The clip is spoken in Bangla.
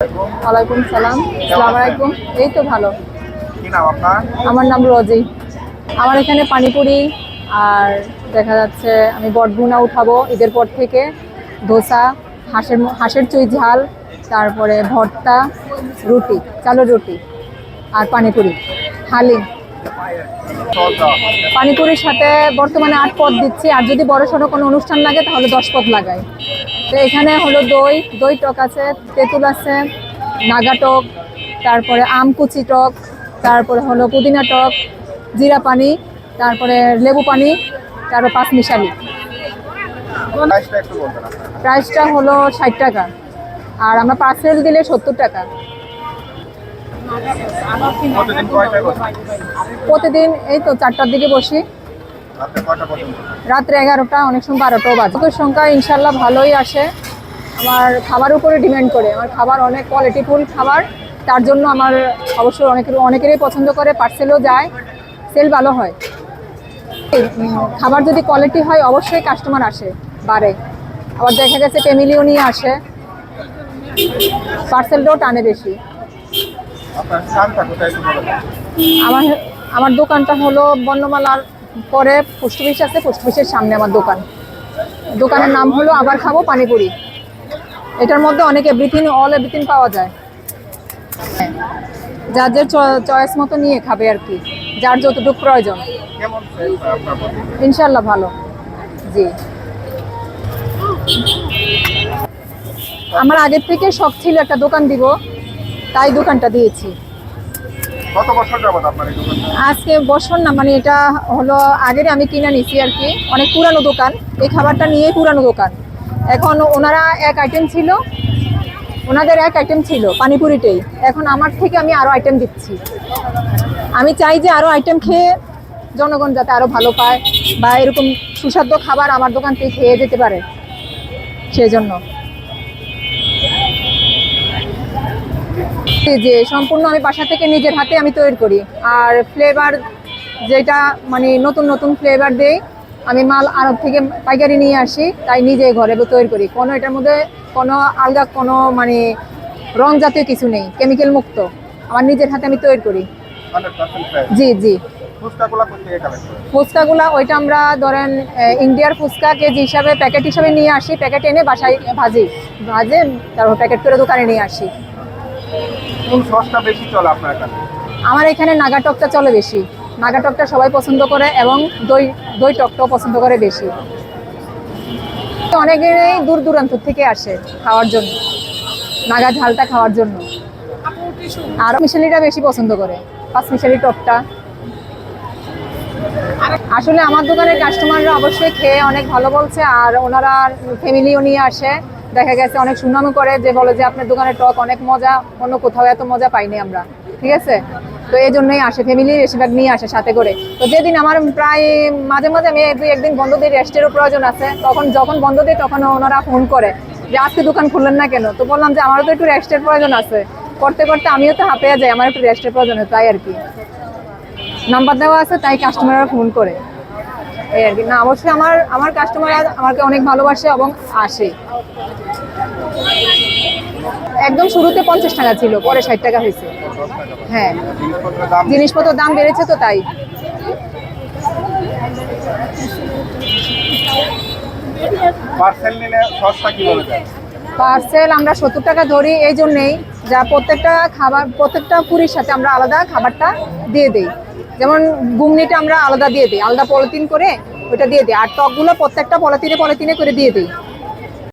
ওয়ালাইকুম সালাম। সালাম আলাইকুম। এই তো ভালো। আমার নাম রজি। আমার এখানে পানিপুরি আর দেখা যাচ্ছে আমি বটভুনা উঠাবো ঈদের পর থেকে। ধোসা হাঁসের হাঁসের চুই ঝাল তারপরে ভর্তা রুটি চালো রুটি আর পানিপুরি। হালিম। পানিপুরির সাথে বর্তমানে আট পদ দিচ্ছি আর যদি বড় সড়ো কোনো অনুষ্ঠান লাগে তাহলে দশ পদ লাগাই। তো এখানে হলো দই দই টক আছে তেঁতুল আছে নাগা টক তারপরে আম কুচি টক তারপরে হলো পুদিনা টক জিরা পানি তারপরে লেবু পানি তারপর পাঁচ মিশালি। প্রাইসটা হলো ষাট টাকা আর আমরা পার্সেল দিলে সত্তর টাকা। প্রতিদিন এই তো চারটার দিকে বসি। রাত্রে এগারোটা অনেক সময় বারোটাও বাজে। সংখ্যা ইনশাল্লাহ ভালোই আসে। আমার খাবার উপরে ডিমান্ড করে। আমার খাবার অনেক কোয়ালিটিফুল খাবার। তার জন্য আমার অবশ্যই অনেকের অনেকেরই পছন্দ করে। পার্সেলও যায়। সেল ভালো হয়। খাবার যদি কোয়ালিটি হয় অবশ্যই কাস্টমার আসে। বাড়ে। আবার দেখা গেছে ফ্যামিলিও নিয়ে আসে। পার্সেলটাও টানে বেশি। আপনার স্থানটা কোথায় আমার আমার দোকানটা হলো বর্ণমালার পরে পোস্ট অফিস আছে পোস্ট অফিসের সামনে আমার দোকান। দোকানের নাম হলো আবার খাব পানিপুরি। এটার মধ্যে অনেক এভরিথিং অল এভরিথিং পাওয়া যায়। যার যার চয়েস মতো নিয়ে খাবে আর কি যার যতটুকু প্রয়োজন? ইনশাল্লাহ ভালো। জি। আমার আগের থেকে শখ ছিল একটা দোকান দিব। তাই দোকানটা দিয়েছি। কত বছর যাবত আপনার এই দোকানটা আজকে বছর না মানে এটা হলো আগের আমি কিনে নিছি আর কি। অনেক পুরানো দোকান এই খাবারটা নিয়েই পুরানো দোকান। এখন ওনারা এক আইটেম ছিল ওনাদের এক আইটেম ছিল পানিপুরিটাই এখন আমার থেকে আমি আরও আইটেম দিচ্ছি। আমি চাই যে আরও আইটেম খেয়ে জনগণ যাতে আরও ভালো পায় বা এরকম সুস্বাদ্য খাবার আমার দোকান থেকে খেয়ে যেতে পারে। সেই জন্য। জি সম্পূর্ণ আমি বাসা থেকে নিজের হাতে আমি তৈরি করি। আর ফ্লেভার যেটা মানে নতুন নতুন ফ্লেভার দেই আমি মাল আরব থেকে পাইকারি নিয়ে আসি তাই নিজে ঘরে তৈরি করি। কোনো এটার মধ্যে কোনো আলগা কোনো মানে রং জাতীয় কিছু নেই কেমিক্যাল মুক্ত। আমার নিজের হাতে আমি তৈরি করি। জি জি। ফুচকাগুলা ওইটা আমরা ধরেন ইন্ডিয়ার ফুচকা কেজি হিসাবে প্যাকেট হিসাবে নিয়ে আসি। প্যাকেট এনে বাসায় ভাজি। ভাজে তারপর প্যাকেট করে দোকানে নিয়ে আসি। কোন সসটা বেশি চলে আপনার কাছে? আমার এখানে নাগা টকটা চলে বেশি। নাগা টকটা সবাই পছন্দ করে এবং দই দই টকটাও পছন্দ করে বেশি। অনেকেই দূর দূরান্ত থেকে আসে খাওয়ার জন্য, নাগা ঝালটা খাওয়ার জন্য। আর মিশালিটা বেশি পছন্দ করে, পাঁচ মিশালি টকটা। আসলে আমার দোকানের কাস্টমাররা অবশ্যই খেয়ে অনেক ভালো বলছে, আর ওনারা ফ্যামিলিও নিয়ে আসে। দেখা গেছে অনেক সুনামও করে যে বলে যে আপনার দোকানের টক অনেক মজা অন্য কোথাও এত মজা পাইনি আমরা। ঠিক আছে? তো এই জন্যই আসে ফ্যামিলি বেশিরভাগ নিয়ে আসে সাথে করে। তো যেদিন আমার প্রায় মাঝে মাঝে আমি দুই একদিন বন্ধ দিই রেস্টেরও প্রয়োজন আছে তখন যখন বন্ধ দিই তখন ওনারা ফোন করে যে আজকে দোকান খুললেন না কেন? তো বললাম যে আমারও তো একটু রেস্টের প্রয়োজন আছে। করতে করতে আমিও তো হাঁপিয়ে যাই আমার একটু রেস্টের প্রয়োজন হয়, তাই আর কি। নাম্বার দেওয়া আছে তাই কাস্টমাররা ফোন করে। এই আর কি। না অবশ্যই আমার আমার কাস্টমার আমাকে অনেক ভালোবাসে এবং আসে। একদম শুরুতে পঞ্চাশ টাকা ছিল পরে ষাট টাকা হয়েছে। হ্যাঁ জিনিসপত্রের দাম বেড়েছে তো তাই। পার্সেল আমরা সত্তর টাকা ধরি এই জন্যেই যা প্রত্যেকটা খাবার, প্রত্যেকটা পুরীর সাথে আমরা আলাদা খাবারটা দিয়ে দিই। যেমন ঘুমনিটা আমরা আলাদা দিয়ে দিই, আলাদা পলিথিন করে ওটা দিয়ে দিই। আর টকগুলো প্রত্যেকটা পলিথিনে পলিথিনে করে দিয়ে দিই।